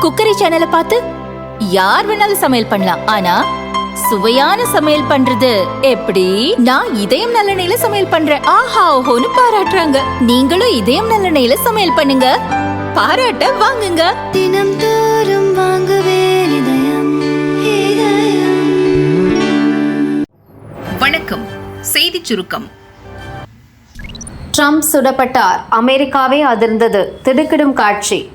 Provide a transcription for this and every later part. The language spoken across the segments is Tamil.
குக்கரி சேனலை பார்த்து யார் வேணாலும் சமையல் பண்ணலாம். ஆனா சுவையான சமையல் பண்றது எப்படி? நான் இதயம் நல்லெண்ணெயில சமையல் பண்றேன். ஆஹா ஓஹோன்னு பாராட்டுறாங்க. நீங்களும் இதயம் நல்லெண்ணெயில சமையல் பண்ணுங்க. பாராட்ட வாங்குங்க. தினம் தோறும் வாங்குவே இதயம் இதயம். வணக்கம். செய்திச் சுருக்கம். ட்ரம்ப் சுடப்பட்டார். அமெரிக்காவே அதிர்ந்தது. திடுக்கிடும் காட்சி.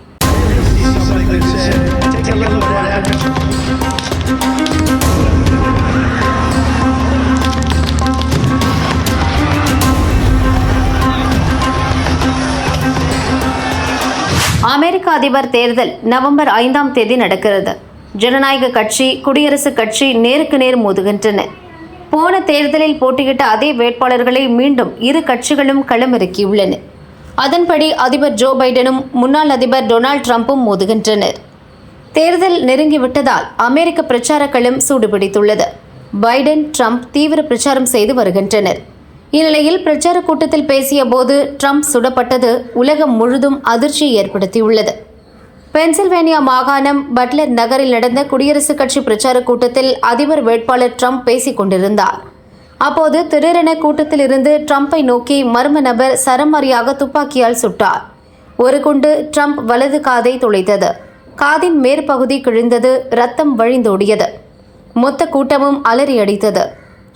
அமெரிக்க அதிபர் தேர்தல் நவம்பர் ஐந்தாம் தேதி நடக்கிறது. ஜனநாயக கட்சி குடியரசுக் கட்சி நேருக்கு நேர் மோதுகின்றன. போன தேர்தலில் போட்டியிட்ட அதே வேட்பாளர்களை மீண்டும் இரு கட்சிகளும் களமிறக்கியுள்ளன. அதன்படி அதிபர் ஜோ பைடனும் முன்னாள் அதிபர் டொனால்ட் ட்ரம்ப்பும் மோதுகின்றனர். தேர்தல் நெருங்கிவிட்டதால் அமெரிக்க பிரச்சார களம் சூடுபிடித்துள்ளது. பைடன் ட்ரம்ப் தீவிர பிரச்சாரம் செய்து வருகின்றனர். இந்நிலையில் பிரச்சார கூட்டத்தில் பேசிய போது ட்ரம்ப் சுடப்பட்டது உலகம் முழுதும் அதிர்ச்சியை ஏற்படுத்தியுள்ளது. பென்சில்வேனியா மாகாணம் பட்லர் நகரில் நடந்த குடியரசுக் கட்சி பிரச்சார கூட்டத்தில் அதிபர் வேட்பாளர் ட்ரம்ப் பேசிக் கொண்டிருந்தார். அப்போது திடீரென கூட்டத்தில் இருந்து ட்ரம்பை நோக்கி மர்ம நபர் சரமாரியாக துப்பாக்கியால் சுட்டார். ஒரு குண்டு ட்ரம்ப் வலது காதை துளைத்தது. காதின் மேற்பகுதி கிழிந்தது ரத்தம் வழிந்தோடியது. மொத்த கூட்டமும் அலறி அடித்தது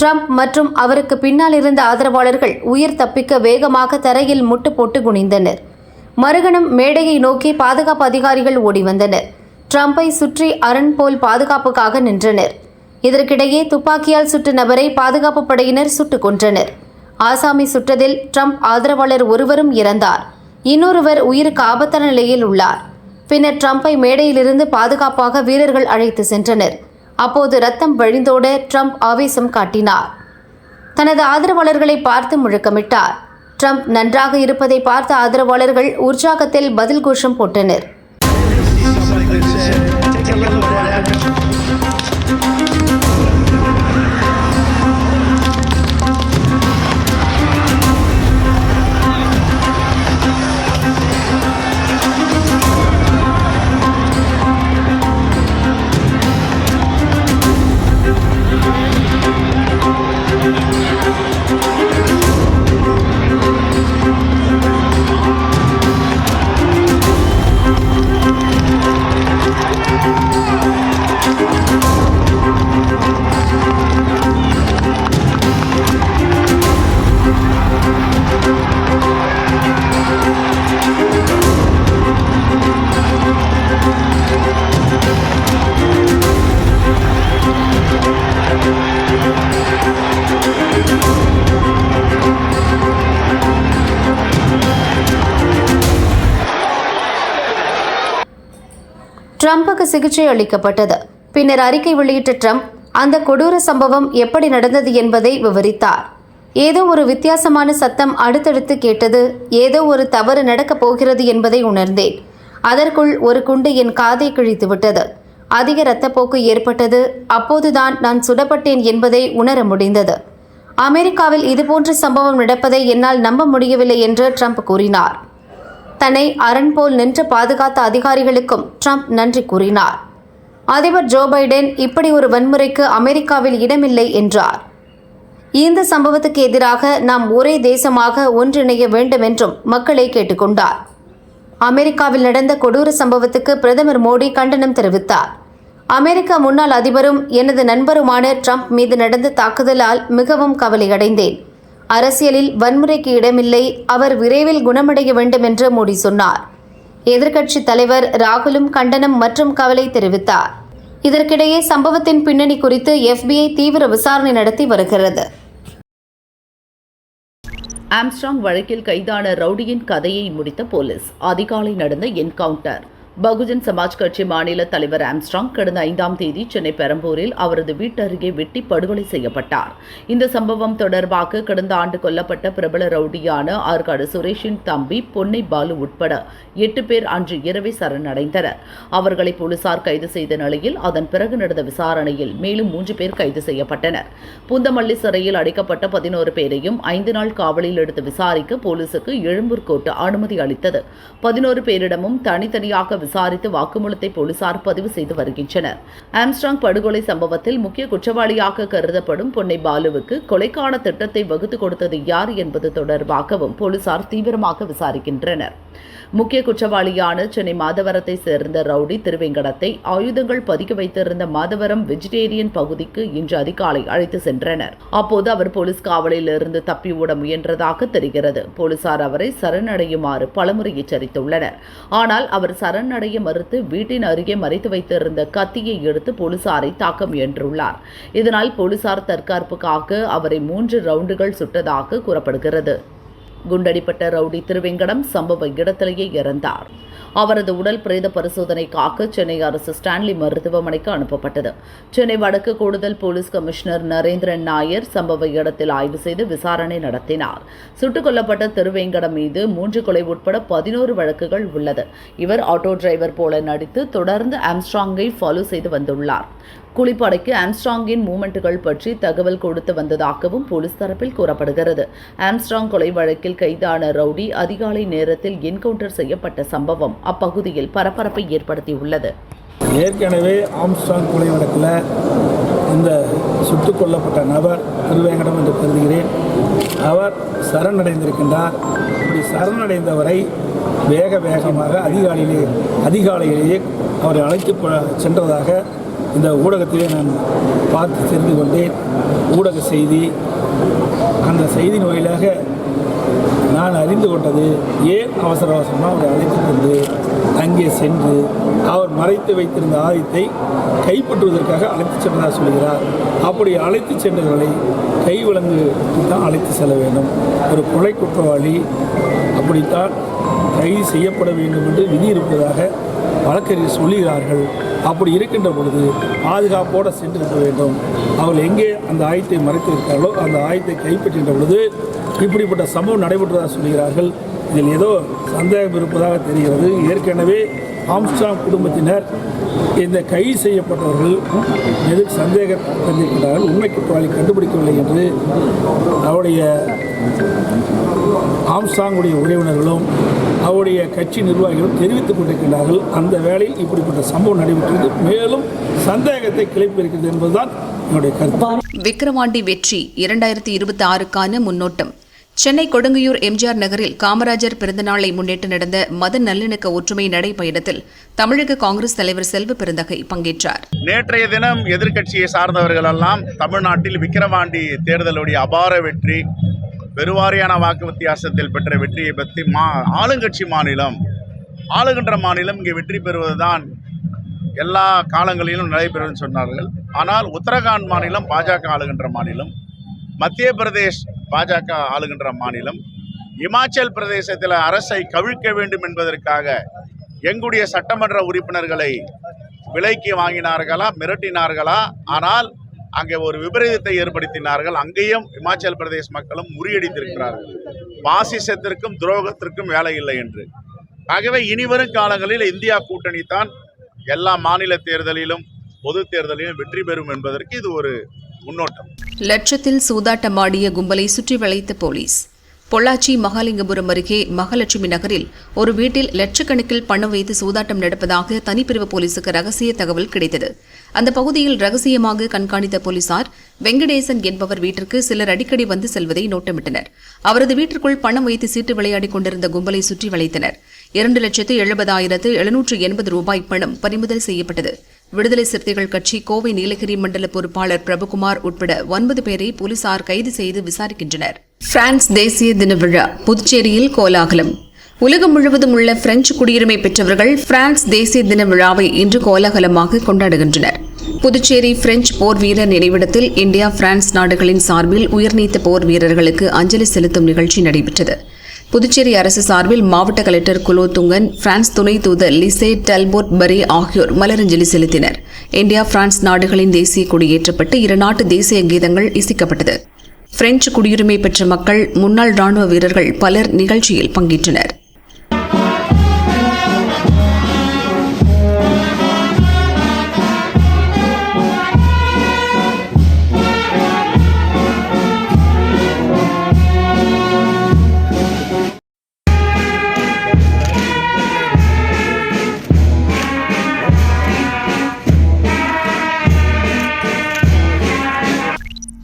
ட்ரம்ப் மற்றும் அவருக்கு பின்னால் இருந்த ஆதரவாளர்கள் உயிர் தப்பிக்க வேகமாக தரையில் முட்டு போட்டு குனிந்தனர். மறுகணம் மேடையை நோக்கி பாதுகாப்பு அதிகாரிகள் ஓடி வந்தனர். ட்ரம்பை சுற்றி அரண் போல் பாதுகாப்புக்காக நின்றனர். இதற்கிடையே துப்பாக்கியால் சுட்ட நபரை பாதுகாப்பு படையினர் சுட்டுக் கொன்றனர். ஆசாமி சுட்டதில் ட்ரம்ப் ஆதரவாளர் ஒருவரும் இறந்தார். இன்னொருவர் உயிருக்கு ஆபத்தான நிலையில் உள்ளார். பின்னர் ட்ரம்ப்பை மேடையிலிருந்து பாதுகாப்பாக வீரர்கள் அழைத்து சென்றனர். அப்போது ரத்தம் வழிந்தோட ட்ரம்ப் ஆவேசம் காட்டினார். தனது ஆதரவாளர்களை பார்த்து முழக்கமிட்டார். ட்ரம்ப் நன்றாக இருப்பதை பார்த்த ஆதரவாளர்கள் உற்சாகத்தில் பதில் கோஷம் போட்டனர். ட்ரம்புக்கு சிகிச்சை அளிக்கப்பட்டது. பின்னர் அறிக்கை வெளியிட்ட ட்ரம்ப் அந்த கொடூர சம்பவம் எப்படி நடந்தது என்பதை விவரித்தார். ஏதோ ஒரு வித்தியாசமான சத்தம் அடுத்தடுத்து கேட்டது ஏதோ ஒரு தவறு நடக்கப் போகிறது என்பதை உணர்ந்தேன். அதற்குள் ஒரு குண்டு என் காதை கிழித்து விட்டது. அதிக இரத்தப்போக்கு ஏற்பட்டது. அப்போதுதான் நான் சுடப்பட்டேன் என்பதை உணர முடிந்தது. அமெரிக்காவில் இதுபோன்ற சம்பவம் நடப்பதை என்னால் நம்ப முடியவில்லை என்று ட்ரம்ப் கூறினார். தன்னை அரண் போல் நின்று பாதுகாத்த அதிகாரிகளுக்கும் ட்ரம்ப் நன்றி கூறினார். அதிபர் ஜோ பைடன் இப்படி ஒரு வன்முறைக்கு அமெரிக்காவில் இடமில்லை என்றார். இந்த சம்பவத்துக்கு எதிராக நாம் ஒரே தேசமாக ஒன்றிணைய வேண்டும் என்றும் மக்களை கேட்டுக்கொண்டார். அமெரிக்காவில் நடந்த கொடூர சம்பவத்துக்கு பிரதமர் மோடி கண்டனம் தெரிவித்தார். அமெரிக்க முன்னாள் அதிபரும் எனது நண்பருமான ட்ரம்ப் மீது நடந்த தாக்குதலால் மிகவும் கவலையடைந்தேன். அரசியலில் வன்முறைக்கு இடமில்லை அவர் விரைவில் குணமடைய வேண்டும் என்று மோடி சொன்னார். எதிர்க்கட்சி தலைவர் ராகுலும் கண்டனம் மற்றும் கவலை தெரிவித்தார். இதற்கிடையே சம்பவத்தின் பின்னணி குறித்து எஃபிஐ தீவிர விசாரணை நடத்தி வருகிறது. ஆம்ஸ்ட்ராங் வழக்கில் கைதான ரவுடியின் கதையை முடித்த போலீஸ் அதிகாலை நடந்த என்கவுண்டர். பகுஜன் சமாஜ் கட்சி மாநில தலைவர் ஆம்ஸ்ட்ராங் கடந்த ஐந்தாம் தேதி சென்னை பெரம்பூரில் அவரது வீட்டருகே வெட்டி படுகொலை செய்யப்பட்டார். இந்த சம்பவம் தொடர்பாக கடந்த ஆண்டு கொல்லப்பட்ட பிரபல ரவுடியான ஆற்காடு சுரேஷின் தம்பி பொன்னை பாலு உட்பட எட்டு பேர் அன்று இரவே சரணடைந்தனர். அவர்களை போலீசார் கைது செய்த நிலையில் அதன் பிறகு நடந்த விசாரணையில் மேலும் மூன்று பேர் கைது செய்யப்பட்டனர். பூந்தமல்லி சிறையில் அடைக்கப்பட்ட பதினோரு பேரையும் ஐந்து நாள் காவலில் எடுத்து விசாரிக்க போலீசுக்கு எழும்பூர் கோர்ட் அனுமதி அளித்தது. பதினோரு பேரிடமும் தனித்தனியாக விசாரித்து வாக்குமூலத்தை போலீசார் பதிவு செய்து வருகின்றனர். ஆம்ஸ்ட்ராங் படுகொலை சம்பவத்தில் முக்கிய குற்றவாளியாக கருதப்படும் பொன்னை பாலுவுக்கு கொலைக்கான திட்டத்தை வகுத்து கொடுத்தது யார் என்பது தொடர்பாகவும் போலீசார் தீவிரமாக விசாரிக்கின்றனர். முக்கிய குற்றவாளியான சென்னை மாதவரத்தை சேர்ந்த ரவுடி திருவேங்கடத்தை ஆயுதங்கள் பதுக்கி வைத்திருந்த மாதவரம் வெஜிடேரியன் பகுதிக்கு இன்று அதிகாலை அழைத்து சென்றனர். அப்போது அவர் போலீஸ் காவலில் இருந்து தப்பி ஓட முயன்றதாக தெரிகிறது. போலீசார் அவரை சரணடையுமாறு பலமுறை எச்சரித்துள்ளனர். ஆனால் அவர் சரணடைய மறுத்து வீட்டின் அருகே மறைத்து வைத்திருந்த கத்தியை எடுத்து போலீசாரை தாக்க முயன்றுள்ளார். இதனால் போலீசார் தற்காப்புக்காக அவரை மூன்று ரவுண்டுகள் சுட்டதாக கூறப்படுகிறது. குண்டடிப்பட்ட ரவுடி திருவெங்கடம் சம்பவ இடத்திலேயே இறந்தார். அவரது உடல் பிரேத பரிசோதனைக்காக சென்னை அரசு ஸ்டான்லி மருத்துவமனைக்கு அனுப்பப்பட்டது. சென்னை வடக்கு கூடுதல் போலீஸ் கமிஷனர் நரேந்திரன் நாயர் சம்பவ இடத்தில் ஆய்வு செய்து விசாரணை நடத்தினார். சுட்டுக் கொல்லப்பட்ட திருவேங்கடம் மீது மூன்று கொலை உட்பட பதினோரு வழக்குகள் உள்ளது. இவர் ஆட்டோ டிரைவர் போல நடித்து தொடர்ந்து ஆம்ஸ்ட்ராங்கை ஃபாலோ செய்து வந்துள்ளார். குளிப்படைக்கு ஆம்ஸ்ட்ராங்கின் மூமெண்ட்டுகள் பற்றி தகவல் கொடுத்து வந்ததாகவும் போலீஸ் தரப்பில் கூறப்படுகிறது. ஆம்ஸ்ட்ராங் கொலை வழக்கில் கைதான ரவுடி அதிகாலை நேரத்தில் என்கவுண்டர் செய்யப்பட்ட சம்பவம் அப்பகுதியில் பரபரப்பை ஏற்படுத்தியுள்ளது. ஏற்கனவே ஆம்ஸ்ட்ராங் கொலை வழக்கில் இந்த சுட்டுக் கொல்லப்பட்ட நபர் திருவேங்கடம் என்று கருதுகிறேன். அவர் சரணடைந்திருக்கின்றார். இப்படி சரணடைந்தவரை வேக வேகமாக அதிகாலையிலே அதிகாலையிலேயே அவரை அழைத்து சென்றதாக இந்த ஊடகத்திலே நான் பார்த்து தெரிந்து கொண்டேன். ஊடக செய்தி அந்த செய்தியின் வாயிலாக நான் அறிந்து கொண்டது ஏன் அவசர அவசரமாக அவரை அழைத்து கொண்டு அங்கே சென்று அவர் மறைத்து வைத்திருந்த ஆதித்தை கைப்பற்றுவதற்காக அழைத்து சென்றதாக சொல்கிறார். அப்படி அழைத்து சென்றவர்களை கை விலங்கு தான் அழைத்து செல்ல வேண்டும். ஒரு கொலை குற்றவாளி அப்படித்தான் கைது செய்யப்பட வேண்டும் என்று விதி இருப்பதாக வழக்கறிஞர் சொல்லுகிறார்கள். அப்படி இருக்கின்ற பொழுது பாதுகாப்போடு சென்றிருக்க வேண்டும். அவர்கள் எங்கே அந்த ஆயத்தை மறைத்து மறைத்திருக்கிறார்களோ அந்த ஆயத்தை கைப்பற்றுகின்ற பொழுது இப்படிப்பட்ட சம்பவம் நடைபெற்றதாக சொல்கிறார்கள். இதில் ஏதோ சந்தேகம் இருப்பதாக தெரிகிறது. ஏற்கனவே ஆம்ஸ்டாங் குடும்பத்தினர் இந்த கைது செய்யப்பட்டவர்கள் எது சந்தேகம் தந்திருக்கிறார்கள் உண்மை குற்றவாளி கண்டுபிடிக்கவில்லை என்று அவருடைய ஆம்ஸ்டாங்குடைய உறவினர்களும் அவருடைய கட்சி நிர்வாகிகளும் தெரிவித்துக் கொண்டிருக்கிறார்கள் அந்த வேளையில் இப்படிப்பட்ட சம்பவம் நடைபெற்றது. மேலும் சந்தேகத்தை கிளப்பியிருக்கிறது என்பதுதான் என்னுடைய கருத்து. விக்கிரவாண்டி வெற்றி இரண்டாயிரத்தி இருபத்தி ஆறுக்கான முன்னோட்டம். சென்னை கொடுங்கையூர் எம்ஜிஆர் நகரில் காமராஜர் பிறந்தநாளை முன்னிட்டு நடந்த மத நல்லிணக்க ஒற்றுமை நடைபயணத்தில் தமிழக காங்கிரஸ் தலைவர் செல்வ பெருந்தகை பங்கேற்றார். நேற்றைய தினம் எதிர்க்கட்சியை சார்ந்தவர்கள் எல்லாம் தமிழ்நாட்டில் விக்கிரவாண்டி தேர்தலுடைய அபார வெற்றி பெருவாரியான வாக்கு வித்தியாசத்தில் பெற்ற வெற்றியை பற்றி மா ஆளுங்கட்சி மாநிலம் ஆளுகின்ற மாநிலம் இங்கே வெற்றி பெறுவதுதான் எல்லா காலங்களிலும் நடைபெறும் சொன்னார்கள். ஆனால் உத்தரகாண்ட் மாநிலம் பாஜக ஆளுகின்ற மாநிலம் மத்திய பிரதேஷ் பாஜக ஆளுகின்ற மாநிலம். இமாச்சல் பிரதேசத்தில் அரசை கவிழ்க்க வேண்டும் என்பதற்காக எங்களுடைய சட்டமன்ற உறுப்பினர்களை விலைக்கு வாங்கினார்களா மிரட்டினார்களா? ஆனால் அங்கே ஒரு விபரீதத்தை ஏற்படுத்தினார்கள். அங்கேயும் இமாச்சல் பிரதேஷ் மக்களும் முறியடித்திருக்கிறார்கள். பாசிசத்திற்கும் துரோகத்திற்கும் வேலை இல்லை என்று. ஆகவே இனிவரும் காலங்களில் இந்தியா கூட்டணி தான் எல்லா மாநில தேர்தலிலும் பொது தேர்தலிலும் வெற்றி பெறும் என்பதற்கு இது ஒரு முன்னோட்டம். லட்சத்தில் சூதாட்டமாடிய கும்பலை சுற்றி வளைத்த போலீஸ். பொள்ளாச்சி மகாலிங்கபுரம் அருகே மகாலட்சுமி நகரில் ஒரு வீட்டில் லட்சக்கணக்கில் பணம் வைத்து சூதாட்டம் நடப்பதாக தனிப்பிரிவு போலீசுக்கு ரகசிய தகவல் கிடைத்தது. அந்த பகுதியில் ரகசியமாக கண்காணித்த போலீசார் வெங்கடேசன் என்பவர் வீட்டிற்கு சிலர் அடிக்கடி வந்து செல்வதை நோட்டமிட்டனர். அவரது வீட்டிற்குள் பணம் வைத்து சீட்டு விளையாடிக் கொண்டிருந்த கும்பலை சுற்றி வளைத்தனர். இரண்டு லட்சத்து எழுபதாயிரத்து எழுநூற்று எண்பது ரூபாய் பணம் பறிமுதல் செய்யப்பட்டது. விடுதலை சிறுத்தைகள் கட்சி கோவை நீலகிரி மண்டல பொறுப்பாளர் பிரபுகுமார் உட்பட ஒன்பது பேரை போலீசார் கைது செய்து விசாரிக்கின்றனர். பிரான்ஸ் தேசிய தின விழா புதுச்சேரியில் கோலாகலம். உலகம் முழுவதும் உள்ள பிரெஞ்சு குடியுரிமை பெற்றவர்கள் பிரான்ஸ் தேசிய தின விழாவை இன்று கோலாகலமாக கொண்டாடுகின்றனர். புதுச்சேரி பிரெஞ்சு போர் வீரர் நினைவிடத்தில் இந்தியா பிரான்ஸ் நாடுகளின் சார்பில் உயிர்நீத்த போர் வீரர்களுக்கு அஞ்சலி செலுத்தும் நிகழ்ச்சி நடைபெற்றது. புதுச்சேரி அரசு சார்பில் மாவட்ட கலெக்டர் குலோத்துங்கன் பிரான்ஸ் துணை தூதர் லிசே டல்போர்ட் பரி ஆகியோர் மலரஞ்சலி செலுத்தினர். இந்தியா பிரான்ஸ் நாடுகளின் தேசிய கொடி ஏற்றப்பட்டு இரு நாட்டு தேசிய கீதங்கள் இசைக்கப்பட்டது. பிரெஞ்சு குடியுரிமை பெற்ற மக்கள் முன்னாள் ராணுவ வீரர்கள் பலர் நிகழ்ச்சியில் பங்கேற்றனர்.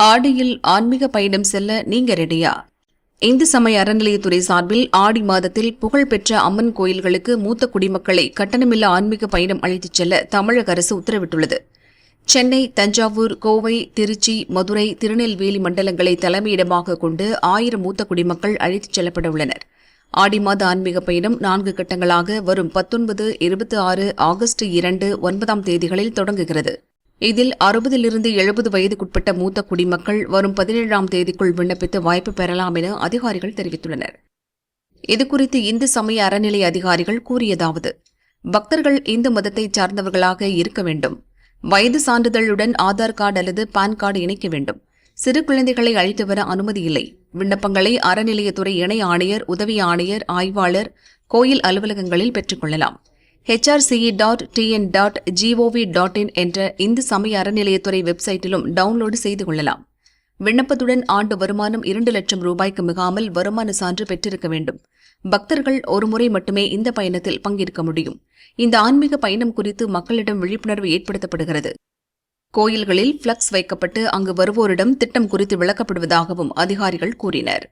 ஆடியில் ஆன்மீக பயணம் செல்ல நீங்க ரெடியா? இந்து சமய அறநிலையத்துறை சார்பில் ஆடி மாதத்தில் புகழ்பெற்ற அம்மன் கோயில்களுக்கு மூத்த குடிமக்களை கட்டணமில்லா ஆன்மீக பயணம் அழைத்துச் செல்ல தமிழக அரசு உத்தரவிட்டுள்ளது. சென்னை தஞ்சாவூர் கோவை திருச்சி மதுரை திருநெல்வேலி மண்டலங்களை தலைமையிடமாக கொண்டு ஆயிரம் மூத்த குடிமக்கள் அழைத்துச் செல்லப்பட உள்ளனர். ஆடி மாத ஆன்மீக பயணம் நான்கு கட்டங்களாக வரும் பத்தொன்பது இருபத்தி ஆறு ஆகஸ்ட் இரண்டு ஒன்பதாம் தேதிகளில் தொடங்குகிறது. இதில் அறுபதிலிருந்து எழுபது வயதுக்குட்பட்ட மூத்த குடிமக்கள் வரும் பதினேழாம் தேதிக்குள் விண்ணப்பித்து வாய்ப்பு பெறலாம் என அதிகாரிகள் தெரிவித்துள்ளனர். இதுகுறித்து இந்து சமய அறநிலை அதிகாரிகள் கூறியதாவது பக்தர்கள் இந்து மதத்தை சார்ந்தவர்களாக இருக்க வேண்டும். வயது சான்றிதழுடன் ஆதார் கார்டு அல்லது பான் கார்டு இணைக்க வேண்டும். சிறு குழந்தைகளை அழைத்து வர அனுமதி இல்லை. விண்ணப்பங்களை அறநிலையத்துறை இணை ஆணையர் உதவி ஆணையர் ஆய்வாளர் கோயில் அலுவலகங்களில் பெற்றுக்கொள்ளலாம் HRCE dot TN dot GOV dot in என்ற இந்து சமய அறநிலையத்துறை வெப்சைட்டிலும் டவுன்லோடு செய்து கொள்ளலாம். விண்ணப்பத்துடன் ஆண்டு வருமானம் இரண்டு லட்சம் ரூபாய்க்கு மிகாமல் வருமான சான்று பெற்றிருக்க வேண்டும். பக்தர்கள் ஒருமுறை மட்டுமே இந்த பயணத்தில் பங்கேற்க முடியும். இந்த ஆன்மீக பயணம் குறித்து மக்களிடம் விழிப்புணர்வு ஏற்படுத்தப்படுகிறது. கோயில்களில் ஃப்ளக்ஸ் வைக்கப்பட்டு அங்கு வருவோரிடம் திட்டம் குறித்து விளக்கப்படுவதாகவும் அதிகாரிகள் கூறினர்.